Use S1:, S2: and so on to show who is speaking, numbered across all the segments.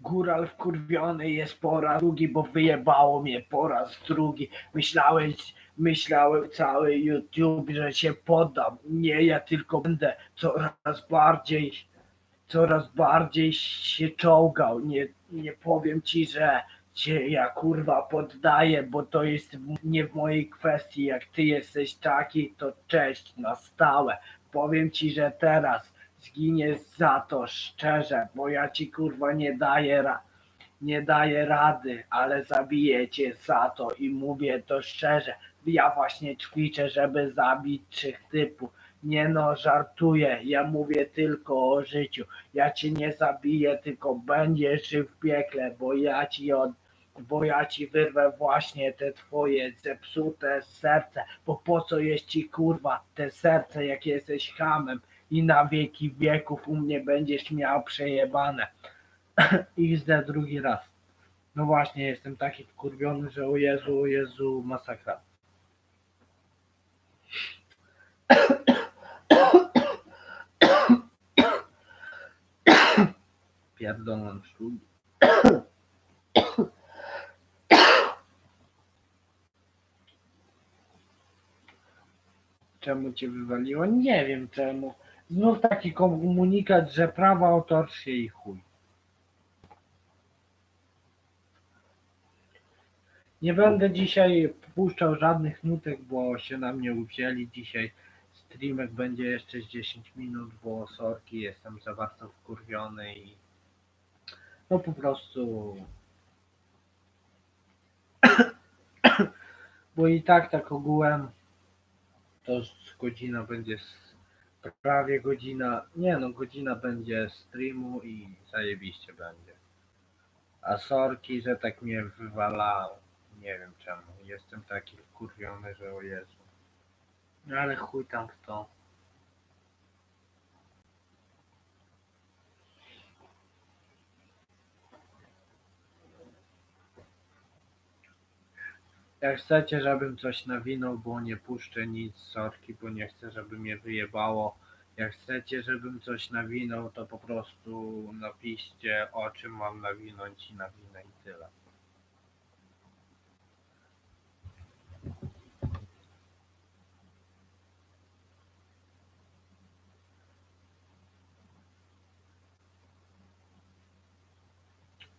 S1: Góral wkurwiony jest po raz drugi, bo wyjebało mnie po raz drugi. Myślałeś, myślałem cały YouTube, że się poddam. Nie, ja tylko będę coraz bardziej, coraz bardziej się czołgał. Nie, nie powiem ci, że się ja kurwa poddaję, bo to jest nie w mojej kwestii. Jak ty jesteś taki, to cześć na stałe. Powiem ci, że teraz zginiesz za to szczerze, bo ja ci kurwa nie daję ra- nie daję rady, ale zabiję cię za to i mówię to szczerze. Ja właśnie ćwiczę, żeby zabić trzech typów. Nie no, żartuję, ja mówię tylko o życiu. Ja cię nie zabiję, tylko będziesz żył w piekle, bo ja ci od bo ja ci wyrwę właśnie te twoje zepsute serce, bo po co jest ci kurwa te serce, jak jesteś hamem i na wieki wieków u mnie będziesz miał przejebane. XD drugi raz. No właśnie, jestem taki wkurwiony, że o Jezu, o Jezu, masakra. Pierdolę szlugi. Czemu cię wywaliło? Nie wiem czemu. Znów taki komunikat, że prawa autorskie i chuj. Nie będę dzisiaj puszczał żadnych nutek, bo się na mnie uwzięli dzisiaj. Streamek będzie jeszcze z 10 minut, bo sorki jestem za bardzo wkurwiony i no po prostu bo i tak tak ogółem to godzina będzie prawie godzina, nie no godzina będzie streamu i zajebiście będzie. A sorki, że tak mnie wywalało. Nie wiem czemu. Jestem taki wkurwiony, że o Jezu. No ale chuj tam w to. Jak chcecie, żebym coś nawinął, bo nie puszczę nic, sorki, bo nie chcę, żeby mnie wyjebało. Jak chcecie, żebym coś nawinął, to po prostu napiszcie, o czym mam nawinąć i nawinę i tyle.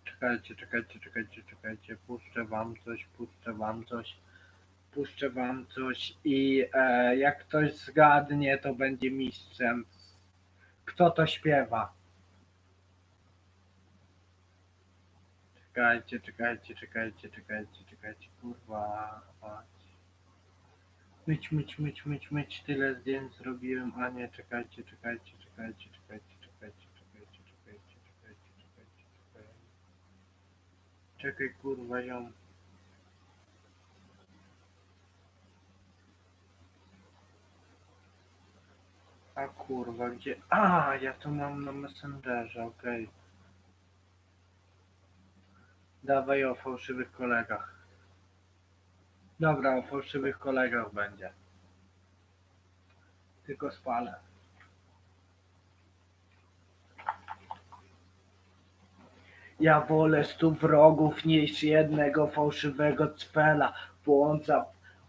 S1: Czekajcie, czekajcie, czekajcie, czekajcie. Puszczę wam coś, puszczę wam coś, puszczę wam coś i e, jak ktoś zgadnie, to będzie mistrzem. Kto to śpiewa? Czekajcie, czekajcie, czekajcie, czekajcie, czekajcie, kurwa. Myć, myć, myć, myć, myć, tyle zdjęć zrobiłem, a nie, czekajcie, czekajcie, czekajcie, czekajcie, czekajcie, czekajcie, czekajcie, czekajcie, czekajcie, czekajcie. Czekaj, kurwa, ją. Kurwa, gdzie? A, ja to mam na Messengerze, okej. Dawaj o fałszywych kolegach. Dobra, o fałszywych kolegach będzie. Tylko spalę. Ja wolę stu wrogów niż jednego fałszywego cpela, bo on, za,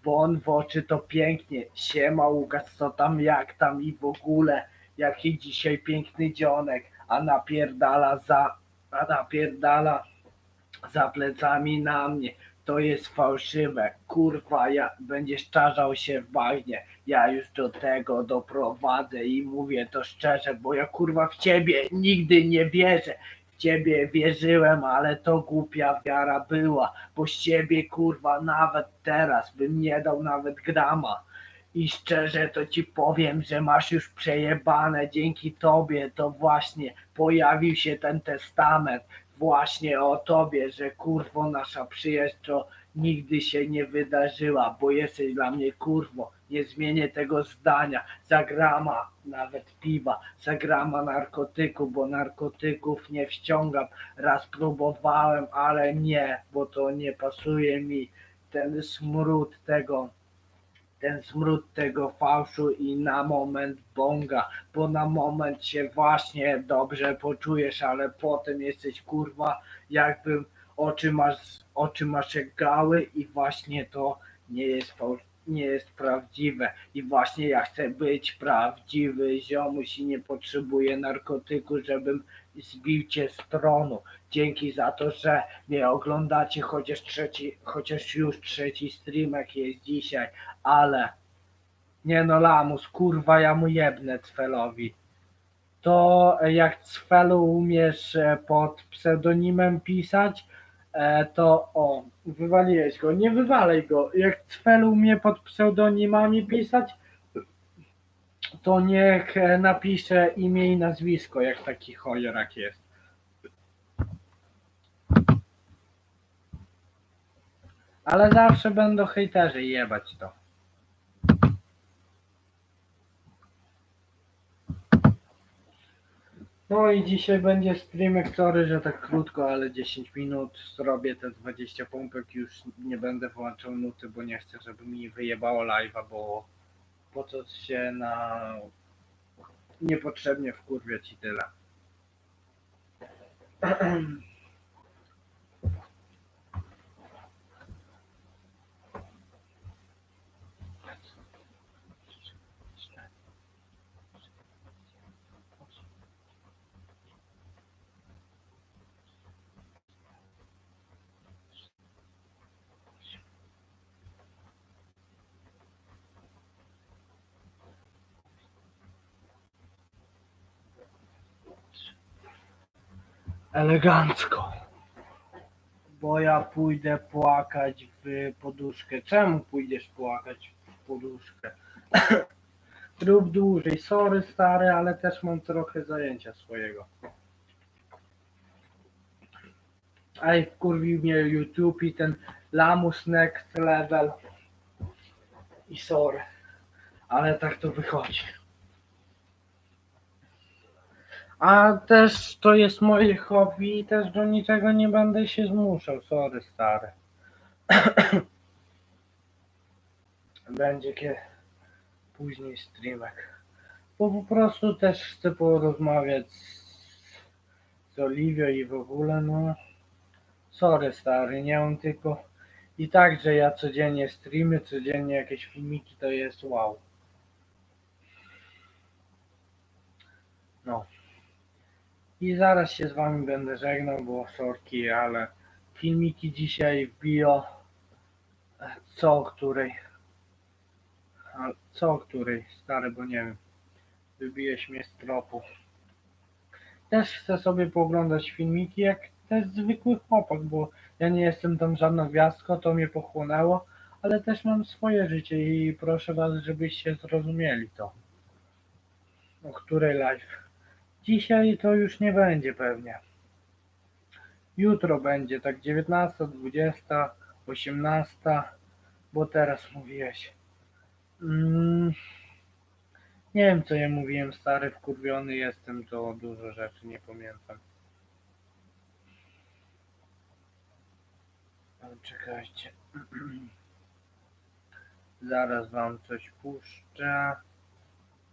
S1: bo on w oczy to pięknie. Siema Łukasz, co tam, jak tam i w ogóle, jaki dzisiaj piękny dzionek, a napierdala za, a napierdala za plecami na mnie. To jest fałszywe. Kurwa, ja będziesz czarzał się w bagnie. Ja już do tego doprowadzę i mówię to szczerze, bo ja kurwa w ciebie nigdy nie wierzę. Ciebie wierzyłem, ale to głupia wiara była, bo z ciebie kurwa nawet teraz bym nie dał nawet grama. I szczerze to ci powiem, że masz już przejebane dzięki tobie, to właśnie pojawił się ten testament właśnie o tobie, że kurwo nasza przyjaźń to nigdy się nie wydarzyła, bo jesteś dla mnie kurwo. Nie zmienię tego zdania. Za grama nawet piwa, za grama narkotyku, bo narkotyków nie wciągam. Raz próbowałem, ale nie, bo to nie pasuje mi. Ten smród tego ten smród tego fałszu i na moment bonga, bo na moment się właśnie dobrze poczujesz, ale potem jesteś kurwa jakbym oczy masz, oczy masz gały i właśnie to nie jest nie jest prawdziwe i właśnie ja chcę być prawdziwy ziomuś i nie potrzebuję narkotyku, żebym zbił cię z tronu. Dzięki za to, że mnie oglądacie, chociaż trzeci, chociaż już trzeci streamek jest dzisiaj, ale nie no lamus, kurwa ja mu jebnę Cfelowi. To jak Cfelu umiesz e, pod pseudonimem pisać, to o, wywaliłeś go, nie wywalej go. Jak Cfelu umie pod pseudonimami pisać, to niech e, napisze imię i nazwisko, jak taki cholerak jest. Ale zawsze będą hejterzy jebać to. No i dzisiaj będzie streamek, sorry, że tak krótko, ale 10 minut zrobię te 20 pompek, już nie będę włączał nuty, bo nie chcę, żeby mi wyjebało live'a, bo po co się na niepotrzebnie wkurwiać i tyle. Elegancko. Bo ja pójdę płakać w poduszkę. Czemu pójdziesz płakać w poduszkę? Rób dłużej. Sorry stary, ale też mam trochę zajęcia swojego. Ej, wkurwił mnie YouTube i ten Lamus Next Level. I sorry. Ale tak to wychodzi. A też to jest moje hobby i też do niczego nie będę się zmuszał. Sorry, stary. Będzie kiedy później streamek. Bo po prostu też chcę porozmawiać z, z Oliwio i w ogóle, no. Sorry, stary, nie mam tylko. I tak, że ja codziennie streamy, codziennie jakieś filmiki, to jest wow. No. I zaraz się z wami będę żegnał, bo sorki, ale filmiki dzisiaj w bio. e, Co o której? Co o której? Stary, bo nie wiem. Wybiłeś mnie z tropu. Też chcę sobie pooglądać filmiki jak też zwykły chłopak, bo ja nie jestem tam żadną gwiazdką, to mnie pochłonęło, ale też mam swoje życie i proszę was, żebyście zrozumieli to. O której live? Dzisiaj to już nie będzie pewnie. Jutro będzie tak 19, 20, 18, bo teraz mówiłeś. Mm, nie wiem co ja mówiłem, stary, wkurwiony jestem, to dużo rzeczy nie pamiętam. Czekajcie. Zaraz wam coś puszczę.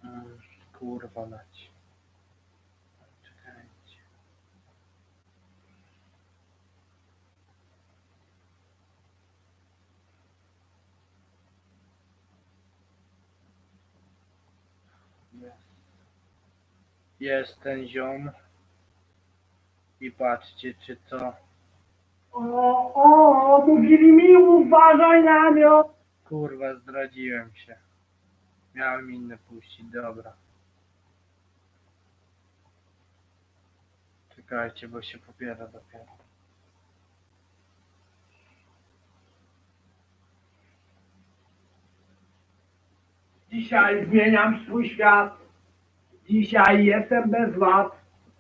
S1: Mm, Kurwa mać. Jest ten ziom. I patrzcie, czy to. O, o, mówili mi, uważaj na nią! Kurwa, zdradziłem się. Miałem inne puścić, dobra. Czekajcie, bo się pobiera dopiero. Dzisiaj zmieniam swój świat. Dzisiaj jestem bez wad.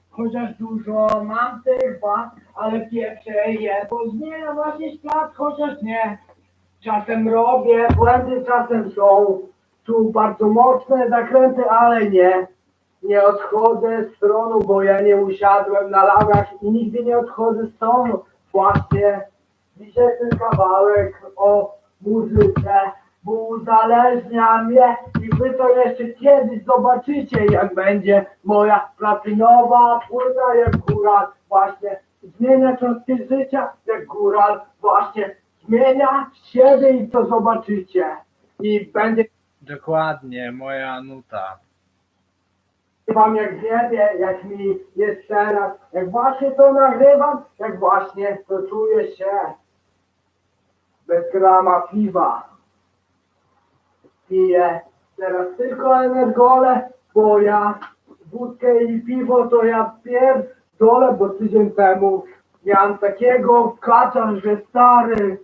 S1: Chociaż dużo mam tych wad, ale pierwsze je, bo zmieniam właśnie świat, chociaż nie. Czasem robię błędy, czasem są tu bardzo mocne zakręty, ale nie. Nie odchodzę z tronu, bo ja nie usiadłem na lawach i nigdy nie odchodzę z tronu. Właśnie dzisiaj ten kawałek o muzyce, bo uzależnia mnie i wy to jeszcze kiedyś zobaczycie, jak będzie moja platynowa płyta jak góral właśnie zmienia styl życia jak góral właśnie zmienia siebie i to zobaczycie i będzie
S2: Dokładnie, moja nuta.
S1: wam jak wiebie, jak mi jest teraz, jak właśnie to nagrywam, jak właśnie to czuję się bez grama piwa. Piję teraz tylko energole, bo ja wódkę i piwo to ja pierdolę, bo tydzień temu miałem takiego kacza, że stary,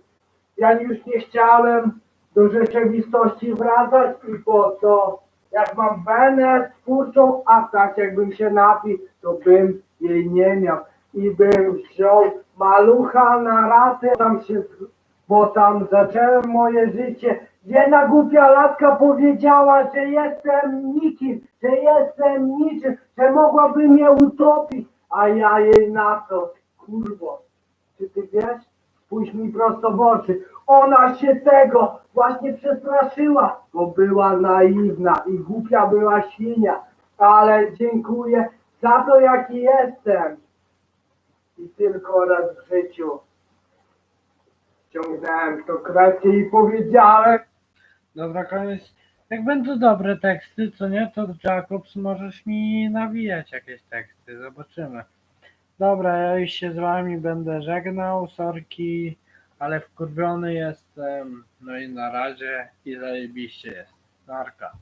S1: ja już nie chciałem do rzeczywistości wracać i po to, jak mam wenę twórczą, a tak jakbym się napił, to bym jej nie miał. I bym wziął malucha na ratę, tam się, bo tam zacząłem moje życie. Jedna głupia laska powiedziała, że jestem nikim, że jestem niczym, że mogłaby mnie utopić, a ja jej na to, kurwo, czy ty wiesz? Spójrz mi prosto w oczy. Ona się tego właśnie przestraszyła, bo była naiwna i głupia była świnia. Ale dziękuję za to, jaki jestem. I tylko raz w życiu ciągnąłem to kreskę i powiedziałem,
S2: Dobra, koniec. Jak będą dobre teksty, co nie, to Jacobs możesz mi nawijać jakieś teksty, zobaczymy. Dobra, ja już się z wami będę żegnał, sorki, ale wkurwiony jestem, no i na razie i zajebiście jest. Narka.